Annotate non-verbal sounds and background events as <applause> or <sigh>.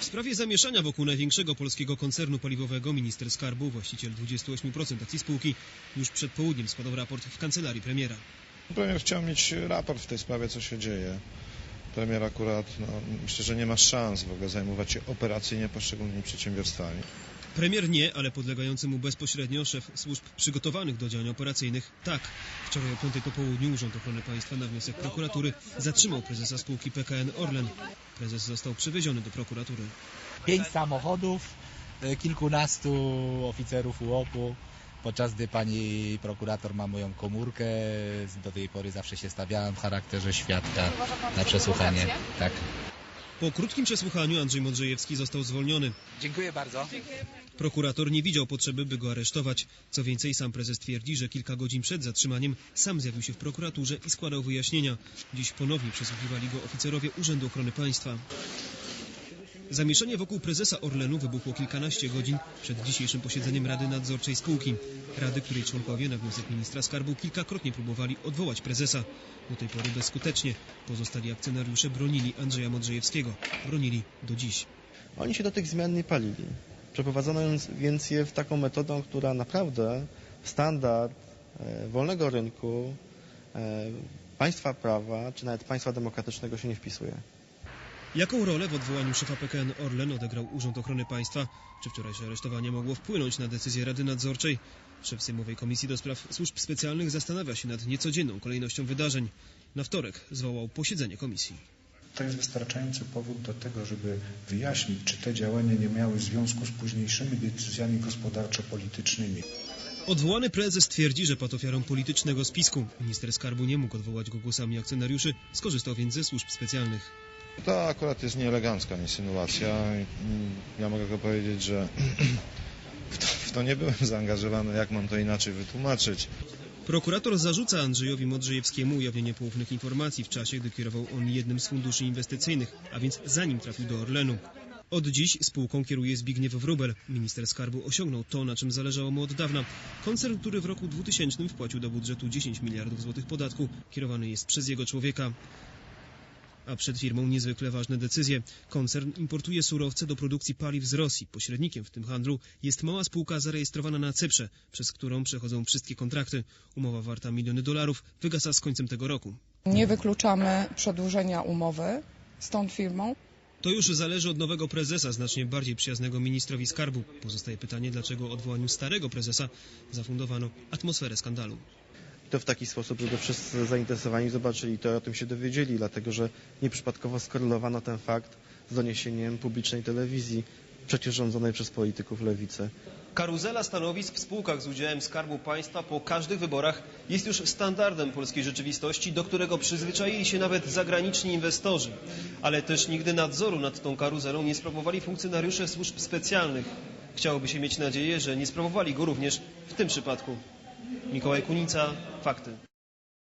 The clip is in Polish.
W sprawie zamieszania wokół największego polskiego koncernu paliwowego minister skarbu, właściciel 28% akcji spółki, już przed południem składał raport w kancelarii premiera. Premier chciał mieć raport w tej sprawie, co się dzieje. Premier akurat, no, myślę, że nie ma szans w ogóle zajmować się operacyjnie poszczególnymi przedsiębiorstwami. Premier nie, ale podlegający mu bezpośrednio szef służb przygotowanych do działań operacyjnych tak. Wczoraj o 5 po południu Urząd Ochrony Państwa na wniosek prokuratury zatrzymał prezesa spółki PKN Orlen. Prezes został przewieziony do prokuratury. pięć samochodów, e, kilkunastu oficerów UOP-u. Podczas gdy pani prokurator ma moją komórkę, do tej pory zawsze się stawiałem w charakterze świadka na przesłuchanie. Tak. Po krótkim przesłuchaniu Andrzej Modrzejewski został zwolniony. Dziękuję bardzo. Prokurator nie widział potrzeby, by go aresztować. Co więcej, sam prezes twierdzi, że kilka godzin przed zatrzymaniem sam zjawił się w prokuraturze i składał wyjaśnienia. Dziś ponownie przesłuchiwali go oficerowie Urzędu Ochrony Państwa. Zamieszanie wokół prezesa Orlenu wybuchło kilkanaście godzin przed dzisiejszym posiedzeniem Rady Nadzorczej spółki. Rady, której członkowie na wniosek ministra skarbu kilkakrotnie próbowali odwołać prezesa. Do tej pory bezskutecznie. Pozostali akcjonariusze bronili Andrzeja Modrzejewskiego. Bronili do dziś. Oni się do tych zmian nie palili. Przeprowadzono więc- je w taką metodą, która naprawdę w standard e, wolnego rynku, e, państwa prawa, czy nawet państwa demokratycznego się nie wpisuje. Jaką rolę w odwołaniu szefa PKN Orlen odegrał Urząd Ochrony Państwa? Czy wczorajsze aresztowanie mogło wpłynąć na decyzję Rady Nadzorczej? Szef Sejmowej Komisji do Spraw Służb Specjalnych zastanawia się nad niecodzienną kolejnością wydarzeń. Na wtorek zwołał posiedzenie komisji. To jest wystarczający powód do tego, żeby wyjaśnić, czy te działania nie miały związku z późniejszymi decyzjami gospodarczo-politycznymi. Odwołany prezes twierdzi, że padł ofiarą politycznego spisku. Minister Skarbu nie mógł odwołać go głosami akcjonariuszy, skorzystał więc ze służb specjalnych. To akurat jest nieelegancka insynuacja. mm, Ja mogę tylko powiedzieć, że <clears throat> w to, w to nie byłem zaangażowany. Jak mam to inaczej wytłumaczyć? Prokurator zarzuca Andrzejowi Modrzejewskiemu ujawnienie poufnych informacji w czasie, gdy kierował on jednym z funduszy inwestycyjnych, a więc zanim trafił do Orlenu. Od dziś spółką kieruje Zbigniew Wróbel. Minister skarbu osiągnął to, na czym zależało mu od dawna. Koncern, który w roku 2000 wpłacił do budżetu 10 miliardów złotych podatku, kierowany jest przez jego człowieka. A przed firmą niezwykle ważne decyzje. Koncern importuje surowce do produkcji paliw z Rosji. Pośrednikiem w tym handlu jest mała spółka zarejestrowana na Cyprze, przez którą przechodzą wszystkie kontrakty. Umowa warta miliony dolarów wygasa z końcem tego roku. Nie wykluczamy przedłużenia umowy z tą firmą. To już zależy od nowego prezesa, znacznie bardziej przyjaznego ministrowi skarbu. Pozostaje pytanie, dlaczego odwołaniu starego prezesa zafundowano atmosferę skandalu. To w taki sposób, żeby wszyscy zainteresowani zobaczyli to i o tym się dowiedzieli, dlatego że nieprzypadkowo skorelowano ten fakt z doniesieniem publicznej telewizji, przecież rządzonej przez polityków lewicy. Karuzela stanowisk w spółkach z udziałem Skarbu Państwa po każdych wyborach jest już standardem polskiej rzeczywistości, do którego przyzwyczaili się nawet zagraniczni inwestorzy. Ale też nigdy nadzoru nad tą karuzelą nie sprawowali funkcjonariusze służb specjalnych. Chciałoby się mieć nadzieję, że nie sprawowali go również w tym przypadku. Mikołaj Kunica, Fakty.